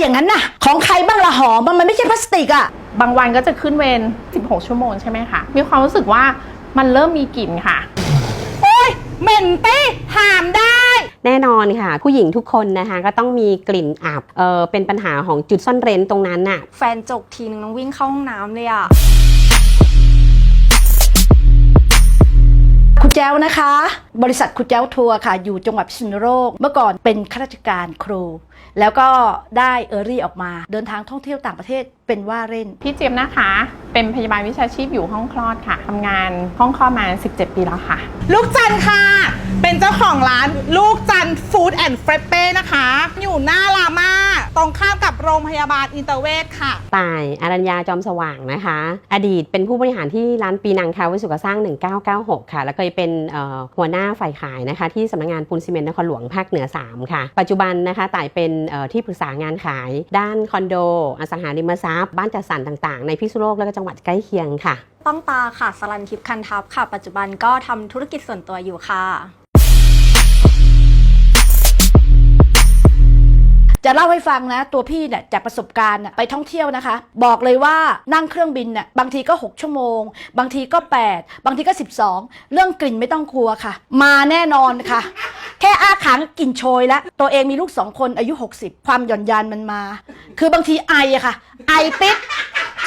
อย่างนั้นน่ะ ของใครบ้างละหอมมันไม่ใช่พลาสติกอะบางวันก็จะขึ้นเวร16 ชั่วโมงใช่ไหมคะ มีความรู้สึกว่ามันเริ่มมีกลิ่นค่ะเหม็นเต้หามได้ แน่นอนค่ะ ผู้หญิงทุกคนนะคะก็ต้องมีกลิ่นอับเออเป็นปัญหาของจุดซ่อนเร้นตรงนั้นน่ะ แฟนจกทีนึงต้องวิ่งเข้าห้องน้ำเลยอะ แจ้วนะคะ บริษัทคุณแจ้วทัวร์ค่ะ อยู่จังหวัดพิษณุโลกเมื่อก่อนเป็นข้าราชการครู แล้วก็ได้เออรี่ออกมา เดินทางท่องเที่ยวต่างประเทศเป็นว่าเล่น พี่เจยมนะคะ เป็นพยาบาลวิชาชีพอยู่ห้องคลอดค่ะทำงานห้องคลอดมา 17 ปีแล้วค่ะ ลูกจันทร์ค่ะ เป็นเจ้าของร้านลูกจันฟู้ดแอนด์เฟรเป้นะคะ อยู่หน้าลาม่า ตรงข้ามกับโรงพยาบาลอินเตอร์เวชค่ะตายอารัญญาจอมสว่างนะคะ อดีตเป็นผู้บริหารที่ร้านปีนังคาวิสุขสร้าง 1996 ค่ะ แล้วเคยเป็นเอ่อหัวหน้าฝ่ายขายนะคะ ที่สำนักงานปูนซีเมนต์นครหลวงภาคเหนือ 3 ค่ะ ปัจจุบันนะคะต่ายเป็นเอ่อที่ปรึกษางานขาย ด้านคอนโด อสังหาริมทรัพย์บ้านจัดสรรต่างๆ ในพิษณุโลกและก็จังหวัดใกล้เคียงค่ะ ต้องตาค่ะสลันทิพย์คันทัพค่ะ ปัจจุบันก็ทำธุรกิจส่วนตัวอยู่ค่ะ จะเล่าให้ฟังนะ ตัวพี่เนี่ยจากประสบการณ์ไปท่องเที่ยวนะคะ บอกเลยว่านั่งเครื่องบินน่ะบางทีก็ 6 ชั่วโมง บางทีก็ 8 บางทีก็ 12 เรื่องกลิ่นไม่ต้องกลัวค่ะ มาแน่นอนค่ะ แค่อาขังกลิ่นโชยแล้ว ตัวเองมีลูกสองคนอายุ 60 ความหย่อนยานมันมา คือบางทีไออะค่ะ ไอปิด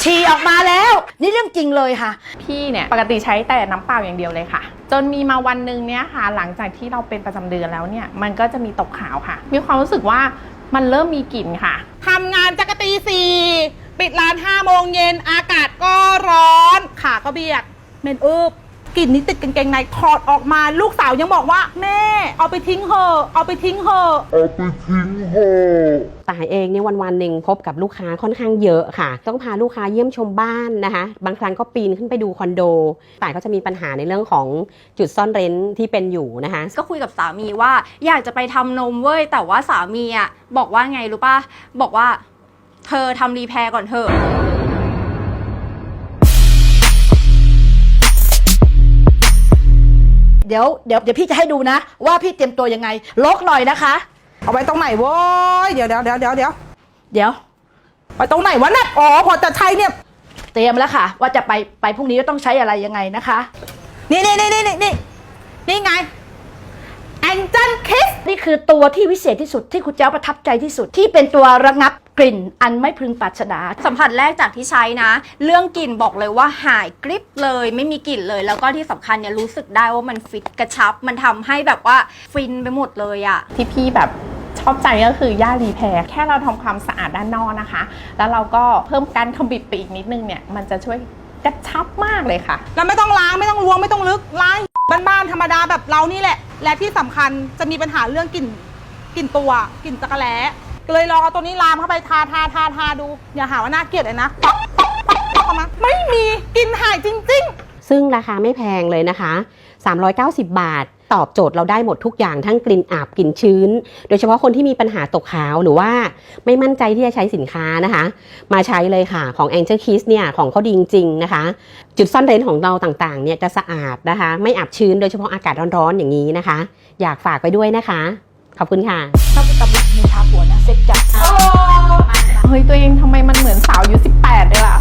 ฉี่ออกมาแล้ว นี่เรื่องจริงเลยค่ะ พี่เนี่ยปกติใช้แต่น้ำเปล่าอย่างเดียวเลยค่ะ จนมีมาวันหนึ่งเนี่ยค่ะ หลังจากที่เราเป็นประจำเดือนแล้วเนี่ยมันก็จะมีตกขาวค่ะ มีความรู้สึกว่า มันเริ่มมีกลิ่นค่ะ ทำงานจักรตีสี่ปิดร้านห้าโมงเย็นอากาศก็ร้อน ขาก็เบียดเหม็นอึบ กลิ่นนี้ติดกางเกงในถอดออกมา ลูกสาวยังบอกว่า แม่ เอาไปทิ้งเหอะเอาไปทิ้งเหอะตายเองเนี่ยวันวันๆหนึ่งพบกับลูกค้าค่อนข้างเยอะค่ะ ต้องพาลูกค้าเยี่ยมชมบ้านนะคะ บางครั้งก็ปีนขึ้นไปดูคอนโดตายก็จะมีปัญหาในเรื่องของจุดซ่อนเร้นที่เป็นอยู่นะคะ ก็คุยกับสามีว่าอยากจะไปทำนมเว้ยแต่ว่าสามีอะบอกว่าไงรู้ป่ะบอกว่า เธอทำรีแพร์ก่อนเถอะ ดี๋ยวเดี๋ยวเดี๋ยวพี่จะให้ดูนะ ว่าพี่เตรียมตัวยังไงลกหน่อยนะคะ เอาไว้ตรงไหนโว้ยเดี๋ยวเดี๋ยวเดี๋ยวเดี๋ยวเดี๋ยวเดี๋ยวไปตรงไหนวะเนี่ยอ๋อพอจะใช้เนี่ย เตรียมแล้วค่ะ ว่าจะไปไปพรุ่งนี้ต้องใช้อะไรยังไงนะคะ นี่นี่นี่นี่นี่นี่นี่ไง แองเจิลคิสนี่คือตัวที่วิเศษที่สุดที่คุณเจ้าประทับใจที่สุดที่เป็นตัวระงับกลิ่นอันไม่พึงปรารถนา สัมผัสแรกจากที่ใช้นะ เรื่องกลิ่นบอกเลยว่าหายกริบเลย ไม่มีกลิ่นเลย แล้วก็ที่สำคัญเนี่ยรู้สึกได้ว่ามันฟิตกระชับ มันทำให้แบบว่าฟินไปหมดเลยอะที่พี่แบบชอบใจก็คือย่ารีแพร์แค่เราทำความสะอาดด้านนอกนะคะ แล้วเราก็เพิ่มการขมิบไปอีกนิดนึงเนี่ยมันจะช่วยกระชับมากเลยค่ะแล้วไม่ต้องล้างไม่ต้องล้วงไม่ต้องลึกล้างบ้านๆธรรมดาแบบเรานี่แหละ และที่สำคัญจะมีปัญหาเรื่องกลิ่นกลิ่นตัวกลิ่นตะกรแล้ก็เลยลองเอาตัวนี้ลามเข้าไปทาทาทาทาดู อย่าหาว่าน่าเกลียดเลยนะไม่มีกลิ่นหายจริง ๆ ซึ่งราคาไม่แพงเลยนะคะ 390 บาท ตอบโจทย์เราได้หมดทุกอย่างทั้งกลิ่นอาบกลิ่นชื้น โดยเฉพาะคนที่มีปัญหาตกขาวหรือว่าไม่มั่นใจที่จะใช้สินค้านะคะ มาใช้เลยค่ะของ Angel Kiss เนี่ยของเขาดีจริงๆนะคะ จุดซ่อนเร้นของเราต่างๆเนี่ยจะสะอาดนะคะ ไม่อับชื้นโดยเฉพาะอากาศร้อนๆอย่างนี้นะคะ อยากฝากไว้ด้วยนะคะ ขอบคุณค่ะถ้าเป็นตำรวจมีทาหัวนะเซ็กจัดเฮ้ยตัวเองทำไมมันเหมือนสาวอายุ18เลยล่ะ